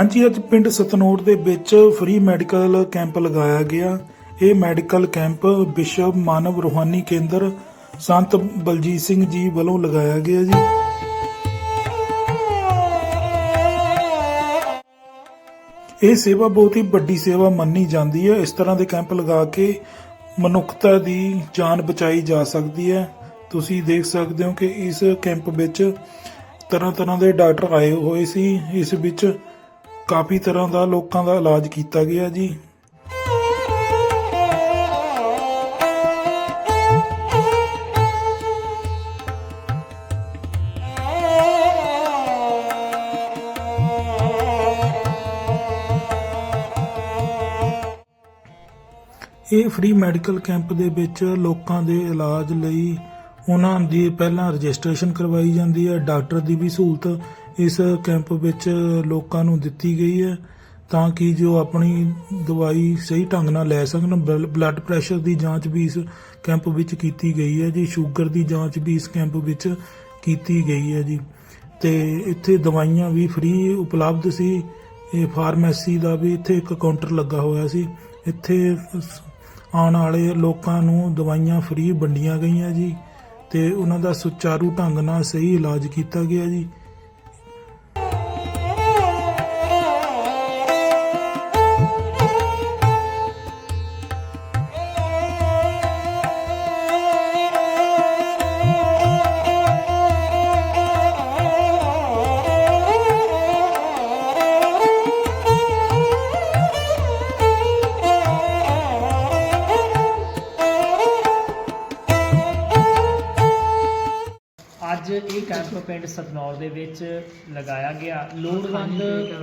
ਹਾਂਜੀ, ਅੱਜ ਪਿੰਡ ਸਤਨੋੜ ਦੇ ਵਿੱਚ ਫ੍ਰੀ ਮੈਡੀਕਲ ਕੈਂਪ ਲਗਾਇਆ ਗਿਆ। ਇਹ ਮੈਡੀਕਲ ਕੈਂਪ ਵਿਸ਼ਵ ਮਾਨਵ ਰੂਹਾਨੀ ਕੇਂਦਰ ਸੰਤ ਬਲਜੀਤ ਸਿੰਘ ਜੀ ਵੱਲੋਂ ਲਗਾਇਆ ਗਿਆ ਜੀ। ਇਹ ਸੇਵਾ ਬਹੁਤ ਹੀ ਵੱਡੀ ਸੇਵਾ ਮੰਨੀ ਜਾਂਦੀ ਹੈ। ਇਸ ਤਰ੍ਹਾਂ ਦੇ ਕੈਂਪ ਲਗਾ ਕੇ ਮਨੁੱਖਤਾ ਦੀ ਜਾਨ ਬਚਾਈ ਜਾ ਸਕਦੀ ਹੈ। ਤੁਸੀਂ ਦੇਖ ਸਕਦੇ ਹੋ ਕਿ ਇਸ ਕੈਂਪ ਵਿੱਚ ਤਰ੍ਹਾਂ ਤਰ੍ਹਾਂ ਦੇ ਡਾਕਟਰ ਆਏ ਹੋਏ ਸੀ। ਇਸ ਵਿੱਚ ਕਾਫੀ ਤਰ੍ਹਾਂ ਦਾ ਲੋਕਾਂ ਦਾ ਇਲਾਜ ਕੀਤਾ ਗਿਆ ਜੀ। ਇਹ ਫ੍ਰੀ ਮੈਡੀਕਲ ਕੈਂਪ ਦੇ ਵਿੱਚ ਲੋਕਾਂ ਦੇ ਇਲਾਜ ਲਈ ਉਹਨਾਂ ਦੀ ਪਹਿਲਾਂ ਰਜਿਸਟ੍ਰੇਸ਼ਨ ਕਰਵਾਈ ਜਾਂਦੀ ਹੈ। ਡਾਕਟਰ ਦੀ ਵੀ ਸਹੂਲਤ ਇਸ ਕੈਂਪ ਵਿੱਚ ਲੋਕਾਂ ਨੂੰ ਦਿੱਤੀ ਗਈ ਹੈ ਤਾਂ ਕਿ ਜੋ ਆਪਣੀ ਦਵਾਈ ਸਹੀ ਢੰਗ ਨਾਲ ਲੈ ਸਕਣ। ਬਲ- ਬਲੱਡ ਪ੍ਰੈਸ਼ਰ ਦੀ ਜਾਂਚ ਵੀ ਇਸ ਕੈਂਪ ਵਿੱਚ ਕੀਤੀ ਗਈ ਹੈ ਜੀ। ਸ਼ੂਗਰ ਦੀ ਜਾਂਚ ਵੀ ਇਸ ਕੈਂਪ ਵਿੱਚ ਕੀਤੀ ਗਈ ਹੈ ਜੀ। ਤੇ ਇੱਥੇ ਦਵਾਈਆਂ ਵੀ ਫ੍ਰੀ ਉਪਲਬਧ ਸੀ। ਇਹ ਫਾਰਮੇਸੀ ਦਾ ਵੀ ਇੱਥੇ ਇੱਕ ਕਾਊਂਟਰ ਲੱਗਾ ਹੋਇਆ ਸੀ। ਇੱਥੇ ਸ- ਆਉਣ ਵਾਲੇ ਲੋਕਾਂ ਨੂੰ ਦਵਾਈਆਂ ਫ੍ਰੀ ਵੰਡੀਆਂ ਗਈਆਂ ਜੀ। ਤੇ ਉਹਨਾਂ ਦਾ ਸੁਚਾਰੂ ਢੰਗ ਨਾਲ ਸਹੀ ਇਲਾਜ ਕੀਤਾ ਗਿਆ ਜੀ। ਇਹ ਕੈਂਪ ਪਿੰਡ ਸਤਨੌਰ ਦੇ ਵਿੱਚ ਲਗਾਇਆ ਗਿਆ? ਲੋੜਵੰਦ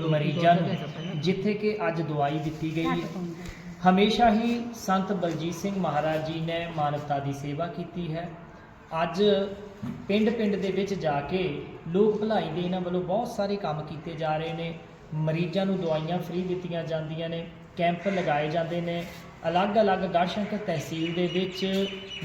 ਮਰੀਜ਼ਾਂ ਨੂੰ ਜਿੱਥੇ ਕਿ ਅੱਜ ਦਵਾਈ ਦਿੱਤੀ ਗਈ ਹੈ। ਹਮੇਸ਼ਾ ਹੀ ਸੰਤ ਬਲਜੀਤ ਸਿੰਘ ਮਹਾਰਾਜ ਜੀ ਨੇ ਮਾਨਵਤਾ ਦੀ ਸੇਵਾ ਕੀਤੀ ਹੈ। ਅੱਜ ਪਿੰਡ ਪਿੰਡ ਦੇ ਵਿੱਚ ਜਾ ਕੇ ਲੋਕ ਭਲਾਈ ਦੇ ਇਹਨਾਂ ਵੱਲੋਂ ਬਹੁਤ ਸਾਰੇ ਕੰਮ ਕੀਤੇ ਜਾ ਰਹੇ ਨੇ। ਮਰੀਜ਼ਾਂ ਨੂੰ ਦਵਾਈਆਂ ਫ੍ਰੀ ਦਿੱਤੀਆਂ ਜਾਂਦੀਆਂ ਨੇ। ਕੈਂਪ ਲਗਾਏ ਜਾਂਦੇ ਨੇ। ਅਲੱਗ-ਅਲੱਗ ਗੜਸ਼ੰਕਰ ਤਹਿਸੀਲ ਦੇ ਵਿੱਚ,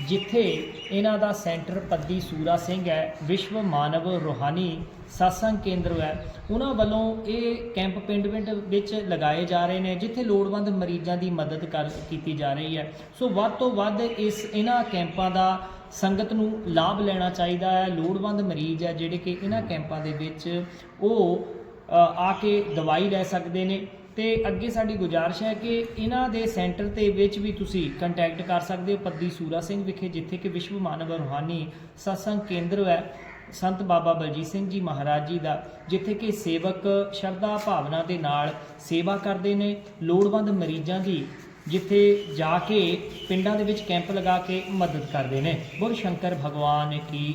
ਜਿੱਥੇ ਇਹਨਾਂ ਦਾ ਸੈਂਟਰ ਪੱਦੀ ਸੂਰਾ ਸਿੰਘ ਹੈ, ਵਿਸ਼ਵ ਮਾਨਵ ਰੂਹਾਨੀ satsang ਕੇਂਦਰ ਹੈ। ਉਹਨਾਂ ਵੱਲੋਂ ਇਹ ਕੈਂਪ ਪਿੰਡ-ਪਿੰਡ ਵਿੱਚ ਲਗਾਏ ਜਾ ਰਹੇ ਨੇ, ਜਿੱਥੇ ਲੋੜਵੰਦ ਮਰੀਜ਼ਾਂ ਦੀ ਮਦਦ ਕਰ ਕੀਤੀ ਜਾ ਰਹੀ ਹੈ। ਸੋ ਵੱਧ ਤੋਂ ਵੱਧ ਇਸ ਇਹਨਾਂ ਕੈਂਪਾਂ ਦਾ ਸੰਗਤ ਨੂੰ ਲਾਭ ਲੈਣਾ ਚਾਹੀਦਾ ਹੈ। ਲੋੜਵੰਦ ਮਰੀਜ਼ ਹੈ ਜਿਹੜੇ ਕਿ ਇਹਨਾਂ ਕੈਂਪਾਂ ਦੇ ਵਿੱਚ ਉਹ ਆ ਕੇ ਦਵਾਈ ਲੈ ਸਕਦੇ ਨੇ। ਤੇ ਅੱਗੇ ਸਾਡੀ ਗੁਜ਼ਾਰਿਸ਼ ਹੈ ਕਿ ਇਹਨਾਂ ਦੇ ਸੈਂਟਰ ਤੇ ਵਿੱਚ ਵੀ ਤੁਸੀਂ ਕੰਟੈਕਟ ਕਰ ਸਕਦੇ ਹੋ ਪੱਦੀ ਸੂਰਾ ਸਿੰਘ ਵਿਖੇ, ਜਿੱਥੇ ਕਿ ਵਿਸ਼ਵ ਮਾਨਵ ਰੂਹਾਨੀ satsang ਕੇਂਦਰ ਹੈ, ਸੰਤ ਬਾਬਾ ਬਲਜੀਤ ਸਿੰਘ ਜੀ ਮਹਾਰਾਜ ਜੀ ਦਾ, ਜਿੱਥੇ ਕਿ ਸੇਵਕ ਸ਼ਰਧਾ ਭਾਵਨਾ ਦੇ ਨਾਲ ਸੇਵਾ ਕਰਦੇ ਨੇ, ਲੋੜਵੰਦ ਮਰੀਜ਼ਾਂ ਦੀ, ਜਿੱਥੇ ਜਾ ਕੇ ਪਿੰਡਾਂ ਦੇ ਵਿੱਚ ਕੈਂਪ ਲਗਾ ਕੇ ਮਦਦ ਕਰਦੇ ਨੇ। ਬੋਲ ਸ਼ੰਕਰ ਭਗਵਾਨ ਕੀ